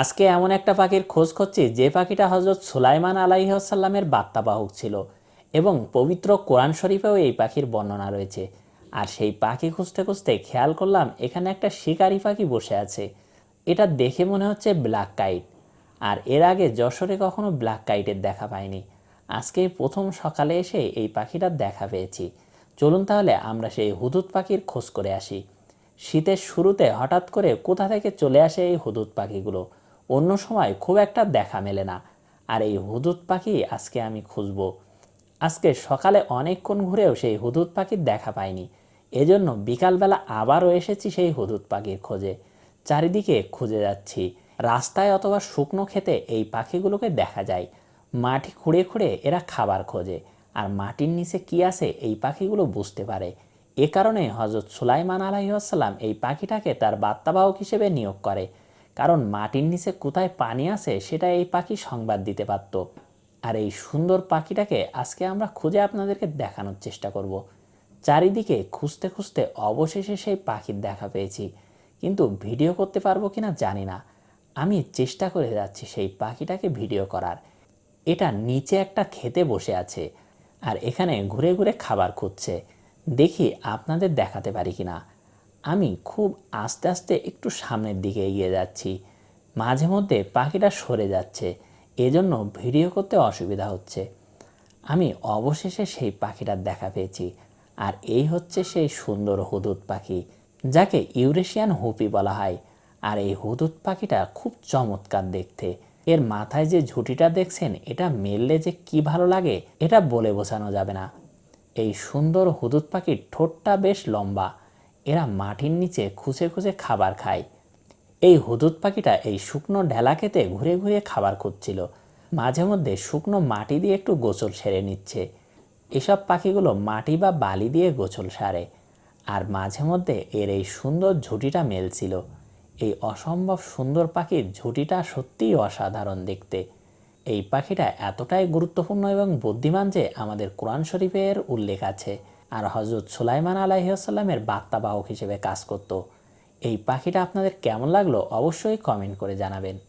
আজকে এমন একটা পাখির খোঁজ করছি, যে পাখিটা হজরত সুলাইমান আলাইসাল্লামের বার্তাবাহক ছিল এবং পবিত্র কোরআন শরীফেও এই পাখির বর্ণনা রয়েছে। আর সেই পাখি খুঁজতে খুঁজতে খেয়াল করলাম, এখানে একটা শিকারি পাখি বসে আছে। এটা দেখে মনে হচ্ছে ব্ল্যাক কাইট। আর এর আগে যশোরে কখনো ব্ল্যাক কাইটের দেখা পাইনি। আজকে প্রথম সকালে এসে এই পাখিটার দেখা পেয়েছি। চলুন তাহলে আমরা সেই হুদুদ পাখির খোঁজ করে আসি। শীতের শুরুতে হঠাৎ করে কোথা থেকে চলে আসে এই হুদুদ পাখিগুলো? অন্য সময় খুব একটা দেখা মেলে না। আর এই হুদুদ পাখি আজকে আমি খুঁজব। আজকে সকালে অনেকক্ষণ ঘুরেও সেই হুদুদ পাখির দেখা পাইনি। এজন্য বিকালবেলা আবারও এসেছি সেই হুদুদ পাখির খোঁজে। চারিদিকে খুঁজে যাচ্ছি। রাস্তায় অথবা শুকনো খেতে এই পাখিগুলোকে দেখা যায়। মাটি খুঁড়ে খুঁড়ে এরা খাবার খোঁজে। আর মাটির নিচে কি আছে এই পাখিগুলো বুঝতে পারে। এ কারণে হজরত সুলাইমান আলাইসাল্লাম এই পাখিটাকে তার বার্তাবাহক হিসেবে নিয়োগ করে। কারণ মাটির নিচে কোথায় পানি আছে সেটা এই পাখি সংবাদ দিতে পারত। আর এই সুন্দর পাখিটাকে আজকে আমরা খুঁজে আপনাদেরকে দেখানোর চেষ্টা করব। চারিদিকে খুঁজতে খুঁজতে অবশেষে সেই পাখির দেখা পেয়েছি। কিন্তু ভিডিও করতে পারব কিনা জানি না। আমি চেষ্টা করে যাচ্ছি সেই পাখিটাকে ভিডিও করার। এটা নিচে একটা খেতে বসে আছে আর এখানে ঘুরে ঘুরে খাবার খুঁজছে। দেখি আপনাদের দেখাতে পারি কি না আমি খুব আস্তে আস্তে একটু সামনের দিকে এগিয়ে যাচ্ছি। মাঝে মধ্যে পাখিটা সরে যাচ্ছে। এজন্য ভিডিও করতে অসুবিধা হচ্ছে। আমি অবশেষে সেই পাখিটার দেখা পেয়েছি। আর এই হচ্ছে সেই সুন্দর হুদুদ পাখি, যাকে ইউরেশিয়ান হুপি বলা হয়। আর এই হুদুদ পাখিটা খুব চমৎকার দেখতে। এর মাথায় যে ঝুঁটিটা দেখছেন, এটা মেললে যে কি ভালো লাগে, এটা বলে বোঝানো যাবে না। এই সুন্দর হুদুদ পাখির ঠোঁটটা বেশ লম্বা। এরা মাটির নিচে খুঁজে খুঁজে খাবার খায়। এই হুদুদ পাখিটা এই শুকনো ঢেলা খেতে ঘুরে ঘুরে খাবার খুঁজছিল। মাঝে মধ্যে শুকনো মাটি দিয়ে একটু গোসল সেরে নিচ্ছে। এসব পাখিগুলো মাটি বা বালি দিয়ে গোসল সারে। আর মাঝে মধ্যে এর এই সুন্দর ঝুঁটিটা মেলছিল। এই অসম্ভব সুন্দর পাখির ঝুঁটিটা সত্যিই অসাধারণ দেখতে। এই পাখিটা এতটাই গুরুত্বপূর্ণ এবং বুদ্ধিমান যে আমাদের কোরআন শরীফের উল্লেখ আছে। আর হজরত সুলাইমান আলাইসাল্লামের বার্তাবাহক হিসেবে কাজ করত। এই পাখিটা আপনাদের কেমন লাগল অবশ্যই কমেন্ট করে জানাবেন।